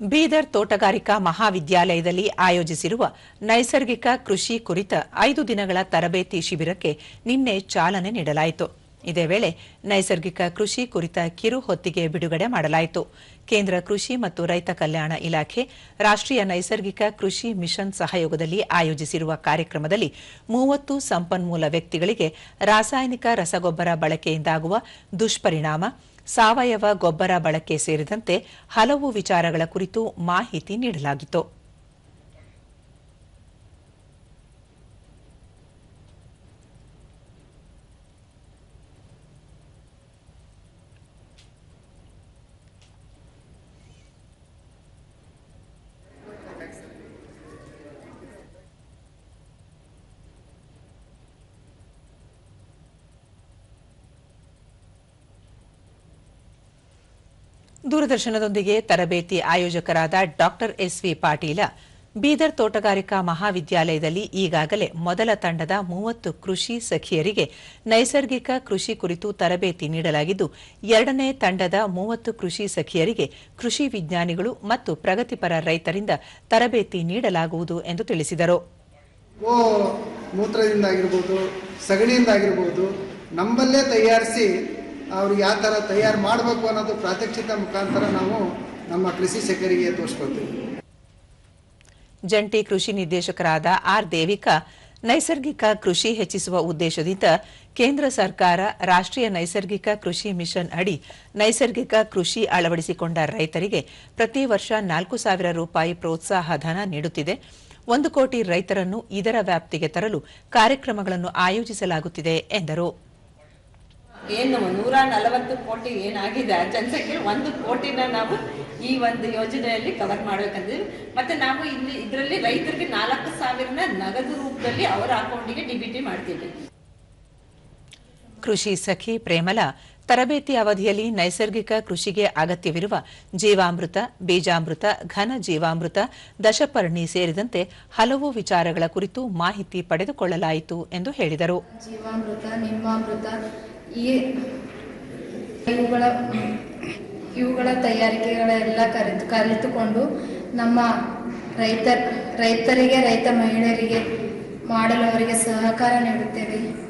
ಬೀದರ್ ತೋಟಗಾರಿಕಾ ಮಹಾವಿದ್ಯಾಲಯದಲ್ಲಿ ಆಯೋಜಿಸಿರುವ ನೈಸರ್ಗಿಕ ಕೃಷಿ ಕುರಿತ ಐದು ದಿನಗಳ ತರಬೇತಿ ಶಿಬಿರಕ್ಕೆ ನಿನ್ನೆ ಚಾಲನೆ ನೀಡಲಾಯಿತು. ಇದೇ ವೇಳೆ ನೈಸರ್ಗಿಕ ಕೃಷಿ ಕುರಿತ ಕಿರು ಹೊತ್ತಿಗೆ ಬಿಡುಗಡೆ ಮಾಡಲಾಯಿತು. ಕೇಂದ್ರ ಕೃಷಿ ಮತ್ತು ರೈತ ಕಲ್ಯಾಣ ಇಲಾಖೆ ರಾಷ್ಟ್ರೀಯ ನೈಸರ್ಗಿಕ ಕೃಷಿ ಮಿಷನ್ ಸಹಯೋಗದಲ್ಲಿ ಆಯೋಜಿಸಿರುವ ಕಾರ್ಯಕ್ರಮದಲ್ಲಿ ಮೂವತ್ತು ಸಂಪನ್ಮೂಲ ವ್ಯಕ್ತಿಗಳಿಗೆ ರಾಸಾಯನಿಕ ರಸಗೊಬ್ಬರ ಬಳಕೆಯಿಂದಾಗುವ ದುಷ್ಪರಿಣಾಮ ಸಾವಯವ ಗೊಬ್ಬರ ಬಳಕೆ ಸೇರಿದಂತೆ ಹಲವು ವಿಚಾರಗಳ ಕುರಿತು ಮಾಹಿತಿ ನೀಡಲಾಗಿತ್ತು. ದೂರದರ್ಶನದೊಂದಿಗೆ ತರಬೇತಿ ಆಯೋಜಕರಾದ doctor S V Patil, Bidar ತೋಟಗಾರಿಕಾ ಮಹಾವಿದ್ಯಾಲಯದಲ್ಲಿ ಈಗಾಗಲೇ ಮೊದಲ ತಂಡದ ಮೂವತ್ತು ಕೃಷಿ ಸಖಿಯರಿಗೆ ನೈಸರ್ಗಿಕ ಕೃಷಿ ಕುರಿತು ತರಬೇತಿ ನೀಡಲಾಗಿದ್ದು, ಎರಡನೇ ತಂಡದ ಮೂವತ್ತು ಕೃಷಿ ಸಖಿಯರಿಗೆ ಕೃಷಿ ವಿಜ್ಞಾನಿಗಳು ಮತ್ತು ಪ್ರಗತಿಪರ ರೈತರಿಂದ ತರಬೇತಿ ನೀಡಲಾಗುವುದು ಎಂದು ತಿಳಿಸಿದರು. ಓ ಮೂತ್ರದಿಂದ ಆಗಿರ್ಬೋದು ಸಗಣಿಯಿಂದ ಆಗಿರ್ಬೋದು ನಮ್ಮಲ್ಲೇ ತಯಾರಿಸಿ ಅವ್ರಿಗೆ ಯಾವ ಥರ ತಯಾರು ಮಾಡಬೇಕು ಅನ್ನೋದು ಪ್ರಾತ್ಯಕ್ಷಿಕ ಮುಖಾಂತರ ನಾವು ನಮ್ಮ ಕೃಷಿ ಸೆಕರಿಗೆ ತೋರಿಸ್ಕೊಳ್ತೀವಿ. ಜಂಟಿ ಕೃಷಿ ನಿರ್ದೇಶಕರಾದ ಆರ್ ದೇವಿಕಾ, ನೈಸರ್ಗಿಕ ಕೃಷಿ ಹೆಚ್ಚಿಸುವ ಉದ್ದೇಶದಿಂದ ಕೇಂದ್ರ ಸರ್ಕಾರ ರಾಷ್ಟ್ರೀಯ ನೈಸರ್ಗಿಕ ಕೃಷಿ ಮಿಷನ್ ಅಡಿ ನೈಸರ್ಗಿಕ ಕೃಷಿ ಅಳವಡಿಸಿಕೊಂಡ ರೈತರಿಗೆ ಪ್ರತಿ ವರ್ಷ ನಾಲ್ಕು ಸಾವಿರ ರೂಪಾಯಿ ಪ್ರೋತ್ಸಾಹ ಧನ ನೀಡುತ್ತಿದೆ. ಒಂದು ಕೋಟಿ ರೈತರನ್ನು ಇದರ ವ್ಯಾಪ್ತಿಗೆ ತರಲು ಕಾರ್ಯಕ್ರಮಗಳನ್ನು ಆಯೋಜಿಸಲಾಗುತ್ತಿದೆ ಎಂದರು. ಏನು ನೂರ ನಲವತ್ತು ಕೋಟಿ ಏನಾಗಿದೆ ಆ ಜನಸಂಖ್ಯೆ ಒಂದು ಕೋಟಿನ ನಾವು ಈ ಒಂದು ಯೋಜನೆಯಲ್ಲಿ ಕವರ್ ಮಾಡ್ಬೇಕಂದ್ರೆ ಮತ್ತೆ ನಾವು ಇಲ್ಲಿ ಇದರಲ್ಲಿ ರೈತರಿಗೆ ನಾಲ್ಕು ಸಾವಿರನ ನಗದು ರೂಪದಲ್ಲಿ ಅವರ ಅಕೌಂಟಿಗೆ ಡಿಬಿಟಿ ಮಾಡ್ತೀವಿ. ಕೃಷಿ ಸಖಿ ಪ್ರೇಮಲ ತರಬೇತಿ ಅವಧಿಯಲ್ಲಿ ನೈಸರ್ಗಿಕ ಕೃಷಿಗೆ ಅಗತ್ಯವಿರುವ ಜೀವಾಮೃತ ಬೀಜಾಮೃತ ಘನ ಜೀವಾಮೃತ ದಶಪರ್ಣಿ ಸೇರಿದಂತೆ ಹಲವು ವಿಚಾರಗಳ ಕುರಿತು ಮಾಹಿತಿ ಪಡೆದುಕೊಳ್ಳಲಾಯಿತು ಎಂದು ಹೇಳಿದರು. ಜೀವಾಮೃತ ನಿಮ್ಮಾಮೃತ ಈ ಇವುಗಳ ಇವುಗಳ ತಯಾರಿಕೆಗಳೆಲ್ಲ ಕರೆದು, ಕಲಿತುಕೊಂಡು ನಮ್ಮ ರೈತ, ರೈತರಿಗೆ, ರೈತ ಮಹಿಳೆಯರಿಗೆ ಮಾಡಲು ಅವರಿಗೆ ಸಹಕಾರ ನೀಡುತ್ತೇವೆ.